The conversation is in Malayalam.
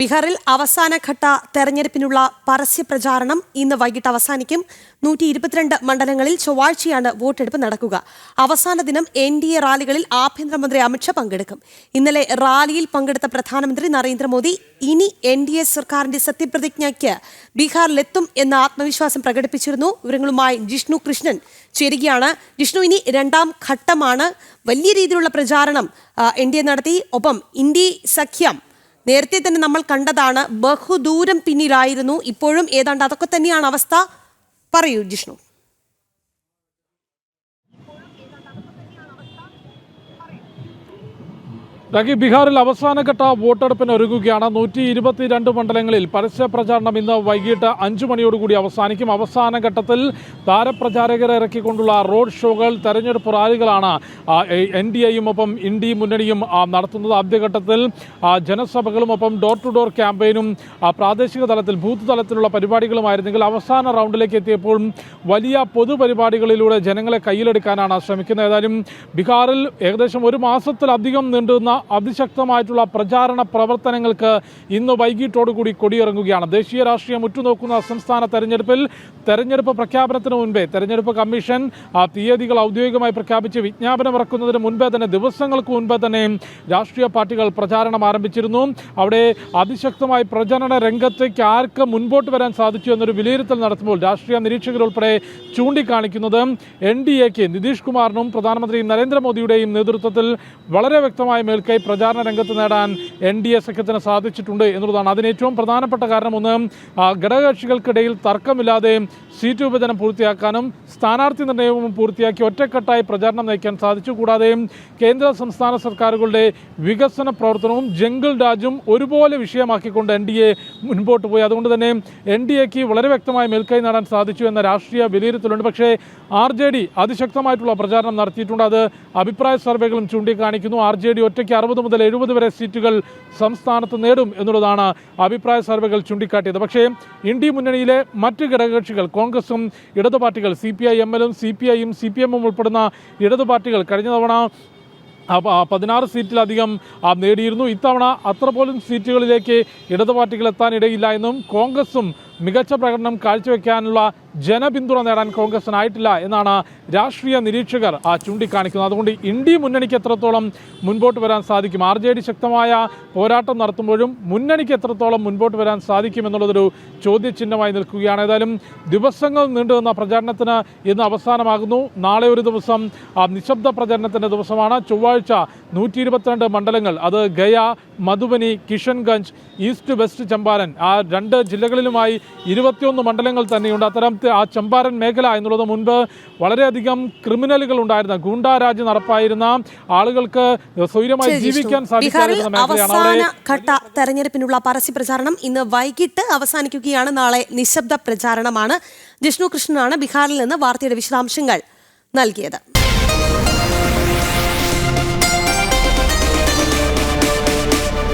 ബീഹാറിൽ അവസാനഘട്ട തെരഞ്ഞെടുപ്പിനുള്ള പരസ്യ പ്രചാരണം ഇന്ന് വൈകിട്ട് അവസാനിക്കും. നൂറ്റി ഇരുപത്തിരണ്ട് മണ്ഡലങ്ങളിൽ ചൊവ്വാഴ്ചയാണ് വോട്ടെടുപ്പ് നടക്കുക. അവസാന ദിനം എൻ ഡി എ റാലികളിൽ ആഭ്യന്തരമന്ത്രി അമിത്ഷാ പങ്കെടുക്കും. ഇന്നലെ റാലിയിൽ പങ്കെടുത്ത പ്രധാനമന്ത്രി നരേന്ദ്രമോദി ഇനി എൻ ഡി എ സർക്കാരിന്റെ സത്യപ്രതിജ്ഞയ്ക്ക് ബീഹാറിലെത്തും എന്ന ആത്മവിശ്വാസം പ്രകടിപ്പിച്ചിരുന്നു. വിവരങ്ങളുമായി ജിഷ്ണു കൃഷ്ണൻ ചേരുകയാണ്. ജിഷ്ണു ഇനി രണ്ടാം ഘട്ടമാണ്. വലിയ രീതിയിലുള്ള പ്രചാരണം എൻ ഡി എ നടത്തി. ഒപ്പം ഇന്ത്യ സഖ്യം നേരത്തെ തന്നെ നമ്മൾ കണ്ടതാണ് ബഹുദൂരം പിന്നിലായിരുന്നു. ഇപ്പോഴും ഏതാണ്ട് അതൊക്കെ തന്നെയാണ് അവസ്ഥ. പറയൂ ജിഷ്ണു. രാഖി ബീഹാറിൽ അവസാനഘട്ട വോട്ടെടുപ്പിന് ഒരുങ്ങുകയാണ്. നൂറ്റി ഇരുപത്തിരണ്ട് മണ്ഡലങ്ങളിൽ പരസ്യ പ്രചാരണം ഇന്ന് വൈകിട്ട് അഞ്ചു മണിയോടുകൂടി അവസാനിക്കും. അവസാനഘട്ടത്തിൽ താരപ്രചാരകരെ ഇറക്കിക്കൊണ്ടുള്ള റോഡ് ഷോകൾ തെരഞ്ഞെടുപ്പ് റാലികളാണ് എൻ ഡി എയും ഒപ്പം ഇന്ത്യ മുന്നണിയും നടത്തുന്നത്. ആദ്യഘട്ടത്തിൽ ജനസഭകളും ഒപ്പം ഡോർ ടു ഡോർ ക്യാമ്പയിനും പ്രാദേശിക തലത്തിൽ ബൂത്ത് തലത്തിലുള്ള പരിപാടികളുമായിരുന്നെങ്കിൽ അവസാന റൗണ്ടിലേക്ക് എത്തിയപ്പോൾ വലിയ പൊതുപരിപാടികളിലൂടെ ജനങ്ങളെ കയ്യിലെടുക്കാനാണ് ശ്രമിക്കുന്നത്. ഏതായാലും ബീഹാറിൽ ഏകദേശം ഒരു മാസത്തിലധികം നീണ്ടുന്ന അതിശക്തമായിട്ടുള്ള പ്രചാരണ പ്രവർത്തനങ്ങൾക്ക് ഇന്ന് വൈകിട്ടോടുകൂടി കൊടിയിറങ്ങുകയാണ്. ദേശീയ രാഷ്ട്രീയം ഉറ്റുനോക്കുന്ന സംസ്ഥാന തെരഞ്ഞെടുപ്പിൽ തെരഞ്ഞെടുപ്പ് പ്രഖ്യാപനത്തിന് മുൻപേ തെരഞ്ഞെടുപ്പ് കമ്മീഷൻ തീയതികൾ ഔദ്യോഗികമായി പ്രഖ്യാപിച്ച് വിജ്ഞാപനം ഇറക്കുന്നതിന് മുൻപേ തന്നെ ദിവസങ്ങൾക്ക് മുൻപേ തന്നെ രാഷ്ട്രീയ പാർട്ടികൾ പ്രചാരണം ആരംഭിച്ചിരുന്നു. അവിടെ അതിശക്തമായി പ്രചരണ രംഗത്തേക്ക് ആർക്ക് മുൻപോട്ട് വരാൻ സാധിച്ചു എന്നൊരു വിലയിരുത്തൽ നടത്തുമ്പോൾ രാഷ്ട്രീയ നിരീക്ഷകരുൾപ്പെടെ ചൂണ്ടിക്കാണിക്കുന്നത് എൻ ഡി എക്ക് നിതീഷ് കുമാറിനും പ്രധാനമന്ത്രി നരേന്ദ്രമോദിയുടെയും നേതൃത്വത്തിൽ വളരെ വ്യക്തമായ മേൽക്കൈ പ്രചാരണ രംഗത്ത് നേടാൻ എൻ ഡി എ സഖ്യത്തിന് സാധിച്ചിട്ടുണ്ട് എന്നുള്ളതാണ്. അതിന് ഏറ്റവും പ്രധാനപ്പെട്ട കാരണം ഒന്ന് ഘടകകക്ഷികൾക്കിടയിൽ തർക്കമില്ലാതെ സീറ്റ് വിഭജനം പൂർത്തിയാക്കാനും സ്ഥാനാർത്ഥി നിർണയവും പൂർത്തിയാക്കി ഒറ്റക്കെട്ടായി പ്രചാരണം നയിക്കാൻ സാധിച്ചു. കൂടാതെ കേന്ദ്ര സംസ്ഥാന സർക്കാരുകളുടെ വികസന പ്രവർത്തനവും ജംഗിൾ രാജും ഒരുപോലെ വിഷയമാക്കിക്കൊണ്ട് എൻ ഡി എ മുൻപോട്ട് പോയി. അതുകൊണ്ട് തന്നെ എൻ ഡി എക്ക് വളരെ വ്യക്തമായി മേൽക്കൈ നേടാൻ സാധിച്ചു എന്ന രാഷ്ട്രീയ വിലയിരുത്തലുണ്ട്. പക്ഷേ ആർ ജെ ഡി അതിശക്തമായിട്ടുള്ള പ്രചാരണം നടത്തിയിട്ടുണ്ട്. അത് അഭിപ്രായ സർവേകളും ചൂണ്ടിക്കാണിക്കുന്നു. ആർ ജെ ഡി ഒറ്റയ്ക്ക് അറുപത് മുതൽ എഴുപത് വരെ സീറ്റുകൾ സംസ്ഥാനത്ത് നേടും എന്നുള്ളതാണ് അഭിപ്രായ സർവേകൾ ചൂണ്ടിക്കാട്ടിയത്. പക്ഷേ ഇന്ത്യ മുന്നണിയിലെ മറ്റ് ഘടകകക്ഷികൾ കോൺഗ്രസും ഇടതു പാർട്ടികൾ സി പി ഐ എം എലും സി പി ഐയും സി പി എമ്മും ഉൾപ്പെടുന്ന ഇടതു പാർട്ടികൾ കഴിഞ്ഞ തവണ പതിനാറ് സീറ്റിലധികം നേടിയിരുന്നു. ഇത്തവണ അത്ര പോലും സീറ്റുകളിലേക്ക് ഇടതു പാർട്ടികൾ എത്താനിടയില്ല എന്നും കോൺഗ്രസും മികച്ച പ്രകടനം കാഴ്ചവെക്കാനുള്ള ജനപിന്തുണ നേടാൻ കോൺഗ്രസിനായിട്ടില്ല എന്നാണ് രാഷ്ട്രീയ നിരീക്ഷകർ ചൂണ്ടിക്കാണിക്കുന്നത്. അതുകൊണ്ട് ഇന്ത്യ മുന്നണിക്ക് എത്രത്തോളം മുൻപോട്ട് വരാൻ സാധിക്കും? ആർ ജെ ഡി ശക്തമായ പോരാട്ടം നടത്തുമ്പോഴും മുന്നണിക്ക് എത്രത്തോളം മുൻപോട്ട് വരാൻ സാധിക്കും എന്നുള്ളതൊരു ചോദ്യചിഹ്നമായി നിൽക്കുകയാണ്. ഏതായാലും ദിവസങ്ങൾ നീണ്ടു നീണ്ടുനിന്ന പ്രചാരണത്തിന് ഇന്ന് അവസാനമാകുന്നു. നാളെ ഒരു ദിവസം നിശബ്ദ പ്രചരണത്തിന്റെ ദിവസമാണ്. ചൊവ്വാഴ്ച നൂറ്റി ഇരുപത്തിരണ്ട് മണ്ഡലങ്ങൾ അത് ഗയ മധുബനി കിഷൻഗഞ്ച് ഈസ്റ്റ് വെസ്റ്റ് ചമ്പാരൻ ആ രണ്ട് ജില്ലകളിലുമായി ഇരുപത്തിയൊന്ന് മണ്ഡലങ്ങൾ തന്നെയുണ്ട്. അത്തരം ആ ചമ്പാരൻ മേഖല എന്നുള്ളത് മുൻപ് വളരെയധികം ക്രിമിനലുകൾ ഉണ്ടായിരുന്ന ഗുണ്ടാരാജ് നടപ്പായിരുന്ന ആളുകൾക്ക് സ്വൈര്യമായി ജീവിക്കാൻ സാധിക്കാതിരുന്ന മേഖലയാണ്. ഘട്ട തെരഞ്ഞെടുപ്പിനുള്ള പരസ്യ പ്രചാരണം ഇന്ന് വൈകിട്ട് അവസാനിക്കുകയാണ്. നാളെ നിശബ്ദ പ്രചാരണമാണ്. ജിഷ്ണു കൃഷ്ണനാണ് ബീഹാറിൽ നിന്ന് വാർത്തയുടെ വിശദാംശങ്ങൾ നൽകിയത്.